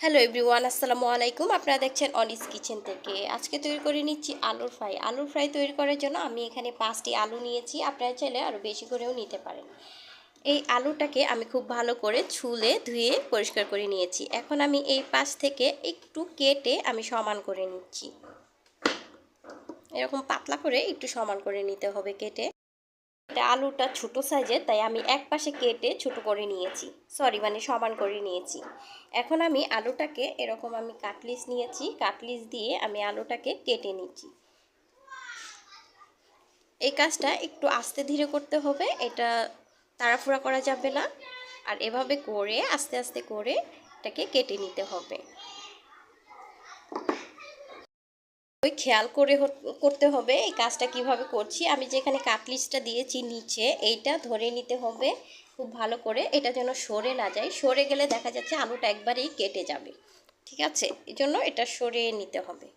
Hello everyone আসসালামু আলাইকুম। আপনারা দেখছেন অনিস কিচেন থেকে। আজকে তৈরি করে নিচ্ছি আলুর ফ্রাই। আলুর ফ্রাই তৈরি করার জন্য আমি এখানে পাঁচটি আলু নিয়েছি। আপনারা চাইলে আরও বেশি করেও নিতে পারেন। এই আলুটাকে আমি খুব ভালো করে ছুলে ধুয়ে পরিষ্কার করে নিয়েছি। এখন আমি এই পাশ থেকে একটু কেটে আমি সমান করে নিচ্ছি। এরকম পাতলা করে একটু সমান করে নিতে হবে কেটে। এটা আলুটা ছোট সাইজের, তাই আমি এক পাশে কেটে ছোট করে নিয়েছি। সরি মানে সমান করে নিয়েছি। এখন আমি আলুটাকে এরকম আমি কাটলিস নিয়েছি, কাটলিস দিয়ে আমি আলুটাকে কেটে নিচ্ছি। এই কাজটা একটু আস্তে ধীরে করতে হবে, এটা তাড়াফুড়া করা যাবে না। আর এভাবে করে, আস্তে আস্তে করে এটাকে কেটে নিতে হবে। খেয়াল করে করতে হবে এই কাজটা কীভাবে করছি। আমি যেখানে কাটলিসটা দিয়েছি নিচে, এইটা ধরে নিতে হবে খুব ভালো করে। এটা যেন সরে না যায়। সরে গেলে দেখা যাচ্ছে আলুটা একবারেই কেটে যাবে। ঠিক আছে? এই জন্য এটা সরে নিতে হবে।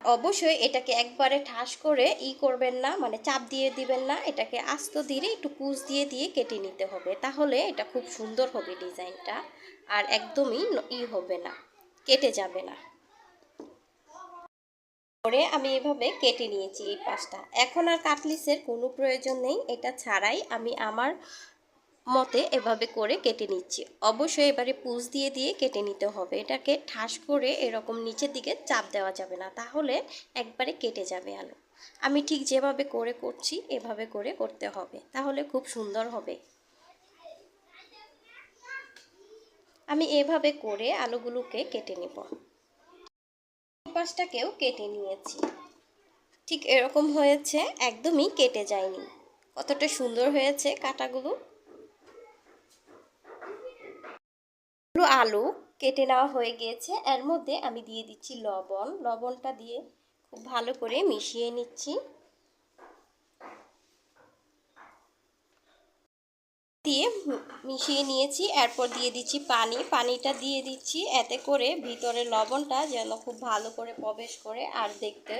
অবশ্যই এটাকে একবারে ঠাস করে ই করবেন না মানে চাপ দিয়ে দিবেন না। এটাকে আস্ত ধীরে একটু কুচ দিয়ে দিয়ে কেটে নিতে হবে। তাহলে এটা খুব সুন্দর হবে ডিজাইনটা। আর একদমই ই হবে না। কেটে যাবে না। করে আমি এভাবে কেটে নিয়েছি এই পাশটা। এখন আর কাটলিসের কোনো প্রয়োজন নেই, এটা ছাড়াই আমি আমার মতে এভাবে করে কেটে নিচ্ছি। অবশ্যই এবারে পুষ দিয়ে দিয়ে কেটে নিতে হবে। এটাকে ঠাস করে এরকম নিচের দিকে চাপ দেওয়া যাবে না, তাহলে একবারে কেটে যাবে আলু। আমি ঠিক যেভাবে করে করছি, এভাবে করে করতে হবে, তাহলে খুব সুন্দর হবে। আমি এভাবে করে আলুগুলোকে কেটে নেব। পাশটাকেও কেটে নিয়েছি। ঠিক এরকম হয়েছে, একদমই কেটে যায়নি। কতটা সুন্দর হয়েছে কাটাগুলো। আলু কেটে নেওয়া হয়ে গিয়েছে। এর মধ্যে আমি দিয়ে দিচ্ছি লবণ। লবণটা দিয়ে খুব ভালো করে মিশিয়ে নিচ্ছি। দিয়ে মিশিয়ে নিয়েছি। এরপর দিয়ে দিচ্ছি পানি। পানিটা দিয়ে দিচ্ছি। এতে করে ভিতরে লবণটা যেন খুব ভালো করে প্রবেশ করে আর দেখতে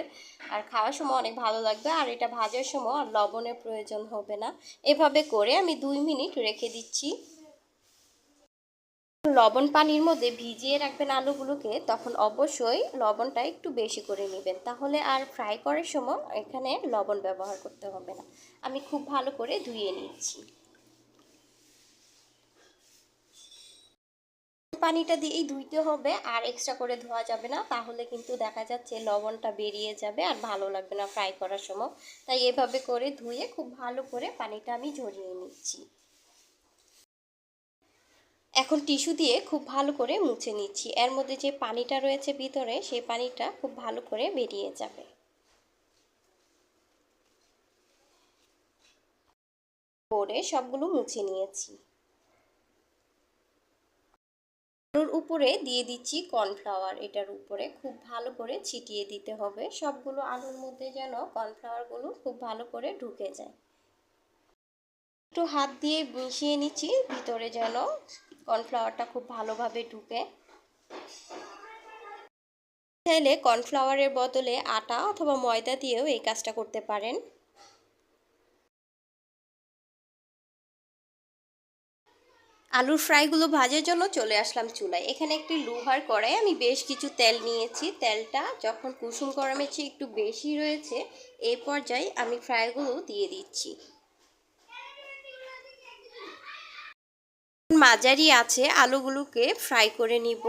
আর খাওয়ার সময় অনেক ভালো লাগবে। আর এটা ভাজার সময় আর লবণের প্রয়োজন হবে না। এভাবে করে আমি দুই মিনিট রেখে দিচ্ছি। লবণ পানির মধ্যে ভিজিয়ে রাখবেন আলুগুলোকে। তখন অবশ্যই লবণটা একটু বেশি করে নেবেন। তাহলে আর ফ্রাই করার সময় এখানে লবণ ব্যবহার করতে হবে না। আমি খুব ভালো করে ধুয়ে নিচ্ছি। পানিটা দিয়েই ধুইতে হবে, আর এক্সট্রা করে ধোয়া যাবে না। তাহলে কিন্তু দেখা যাচ্ছে লবণটা বেরিয়ে যাবে আর ভালো লাগবে না ফ্রাই করার সময়। তাই এভাবে করে ধুয়ে খুব ভালো করে পানিটা আমি ঝরিয়ে নিচ্ছি। এখন টিস্যু দিয়ে খুব ভালো করে মুছে নিচ্ছি। এর মধ্যে যে পানিটা রয়েছে ভিতরে, সেই পানিটা খুব ভালো করে বেরিয়ে যাবে। করে সবগুলো মুছে নিয়েছি। আলুর উপরে দিয়ে দিচ্ছি কর্নফ্লাওয়ার। এটার উপরে খুব ভালো করে ছিটিয়ে দিতে হবে। সবগুলো আলুর মধ্যে যেন কর্নফ্লাওয়ারগুলো খুব ভালো করে ঢুকে যায়। একটু হাত দিয়ে মিশিয়ে নিচ্ছি, ভিতরে যেন কর্নফ্লাওয়ারটা খুব ভালোভাবে ঢুকে। চাইলে কর্নফ্লাওয়ারের বদলে আটা অথবা ময়দা দিয়েও এই কাজটা করতে পারেন। আলুর ফ্রাইগুলো ভাজার জন্য চলে আসলাম চুলায়। এখানে একটি লোহার কড়াই আমি বেশ কিছু তেল নিয়েছি। তেলটা যখন কুসুম গরমের চেয়ে একটু বেশি রয়েছে এই পর্যায়ে আমি ফ্রাইগুলো দিয়ে দিচ্ছি। মাঝারি আছে, আলুগুলোকে ফ্রাই করে নিব।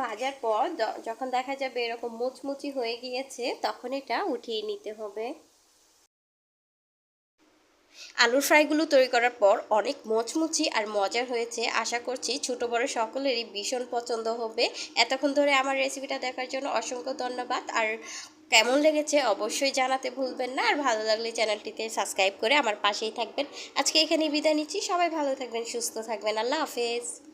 ভাজার পর যখন দেখা যাবে এরকম মুচমুচি হয়ে গিয়েছে, তখন এটা উঠিয়ে নিতে হবে। আলুর ফ্রাইগুলো তৈরি করার পর অনেক মচমুচি আর মজার হয়েছে। আশা করছি ছোট বড় সকলেরই ভীষণ পছন্দ হবে। এতক্ষণ ধরে আমার রেসিপিটা দেখার জন্য অসংখ্য ধন্যবাদ। আর কেমন লেগেছে অবশ্যই জানাতে ভুলবেন না। আর ভালো লাগলে চ্যানেলটিতে সাবস্ক্রাইব করে আমার পাশেই থাকবেন। আজকে এখানেই বিদায় নিচ্ছি। সবাই ভালো থাকবেন, সুস্থ থাকবেন। আল্লাহ হাফেজ।